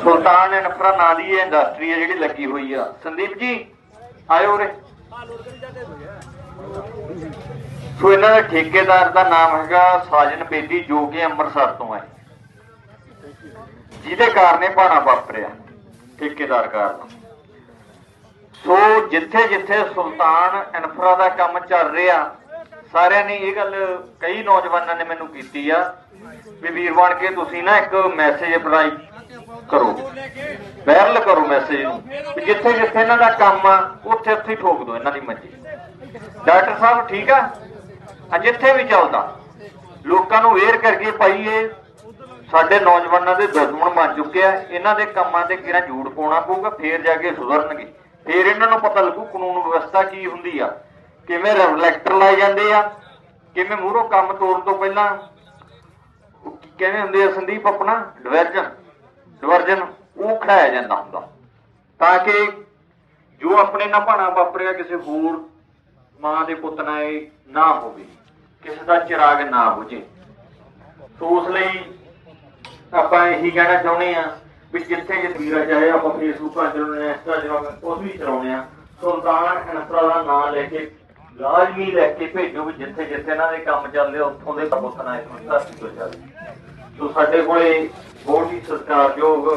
ਸੁਲਤਾਨ infra ਨਾਂ ਇਹ industry ਹੈ ਜਿਹੜੀ ਲੱਗੀ ਹੋਈ ਆ। ਸੰਦੀਪ ਜੀ, ਆਇਓ ਉਰੇ। ਸੋ ਇਹਨਾਂ ਦੇ ਠੇਕੇਦਾਰ ਦਾ ਨਾਮ ਹੈਗਾ ਸਾਜਨ ਬੇਦੀ, ਜੋ ਕਿ ਅੰਮ੍ਰਿਤਸਰ ਤੋਂ ਹੈ। ਜਿਹਦੇ ਕਾਰਨ ਇਹ ਭਾਣਾ ਵਾਪਰਿਆ ਠੇਕੇਦਾਰ ਕਾਰਨ ਸੋ ਜਿੱਥੇ ਜਿੱਥੇ ਸੁਲਤਾਨ ਇਨਫਰਾ ਦਾ ਕੰਮ ਚੱਲ ਰਿਹਾ, ਸਾਰਿਆਂ ਨੇ ਇਹ ਗੱਲ ਕਈ ਨੌਜਵਾਨਾਂ ਨੇ ਮੈਨੂੰ ਕੀਤੀ ਆ, ਵੀ ਵੀਰ ਬਣ ਕੇ ਤੁਸੀਂ ਨਾ ਇੱਕ ਮੈਸੇਜ ਅਪਲਾਈ ਕਰੋ। ਵਾਇਰਲ ਕਰੋ ਮੈਸੇਜ ਨੂੰ ਜਿੱਥੇ ਜਿੱਥੇ ਇਹਨਾਂ ਦਾ ਕੰਮ ਆ, ਉੱਥੇ ਉੱਥੇ ਹੀ ਠੋਕ ਦਿਓ ਇਹਨਾਂ ਦੀ ਮੰਜੀ ਡਾਕਟਰ ਸਾਹਿਬ ਠੀਕ ਆ? ਆ ਜਿੱਥੇ ਵੀ ਚੱਲਦਾ। ਲੋਕਾਂ ਨੂੰ ਵੇਅਰ ਕਰਕੇ ਪਾਈਏ। ਸਾਡੇ ਨੌਜਵਾਨਾਂ ਦੇ ਦੁਸ਼ਮਣ ਬਣ ਚੁੱਕੇ ਆ। ਇਹਨਾਂ ਦੇ ਕੰਮਾਂ ਤੇ ਕਿਹੜਾ ਜੂੜ ਪਾਉਣਾ ਪਊਗਾ, ਫੇਰ ਜਾ ਕੇ ਸੁਧਰਨਗੇ। ਫੇਰ ਇਹਨਾਂ ਨੂੰ ਪਤਾ ਲੱਗੂ ਕਾਨੂੰਨ ਵਿਵਸਥਾ ਕੀ ਹੁੰਦੀ ਆ। ਕਿਵੇਂ ਰਿਫਲੈਕਟਰ ਲਾਏ ਜਾਂਦੇ ਆ, ਕਿਵੇਂ ਮੂਹਰੋਂ ਕੰਮ ਤੋੜਨ ਤੋਂ ਪਹਿਲਾਂ, ਕਿਵੇਂ ਹੁੰਦੇ ਆ ਸੰਦੀਪ ਆਪਣਾ, ਡਿਵਰਜਨ। ਡਿਵਰਜਨ ਉਹ ਖੜਾਇਆ ਜਾਂਦਾ ਹੁੰਦਾ। ਤਾਂ ਕਿ ਜੋ ਆਪਣੇ ਨਾਲ ਭਾਣਾ ਵਾਪਰਿਆ ਕਿਸੇ ਹੋਰ ਮਾਂ ਦੇ ਪੁੱਤ ਨਾਲ ਇਹ ਨਾ ਹੋਵੇ, ਕਿਸੇ ਦਾ ਚਿਰਾਗ ਨਾ ਬੁਝੇ। ਸੋ ਉਸ ਲਈ ਆਪਾਂ ਇਹੀ ਕਹਿਣਾ ਚਾਹੁੰਦੇ ਆ ਵੀ ਜਿੱਥੇ ਜਿੱਥੇ ਵੀਰਾ ਚਾਹੇ ਆਪਾਂ ਫੇਸਬੁੱਕ ਆ ਚਲਾਉਂਦੇ ਆ ਇੰਸਟਾ ਚਲਾਉਂਦੇ ਆ ਵੀ ਚਲਾਉਂਦੇ ਆ ਸੁਲਤਾਨ ਅਨਸਰਾ ਦਾ ਨਾਮ ਲੈ ਕੇ, ਲਾਜ਼ਮੀ ਲੈ ਕੇ ਭੇਜੋ ਵੀ ਜਿੱਥੇ ਜਿੱਥੇ ਇਹਨਾਂ ਦੇ ਕੰਮ ਚੱਲਦੇ ਉੱਥੋਂ ਦੇ ਪੁੱਤ ਨਾਲ ਇਸ ਨੂੰ ਧਰਤੀ ਤੋਂ ਚੱਲਦੇ ਸੋ ਸਾਡੇ ਕੋਲੇ ਬਹੁਤ ਹੀ ਸਤਿਕਾਰਯੋਗ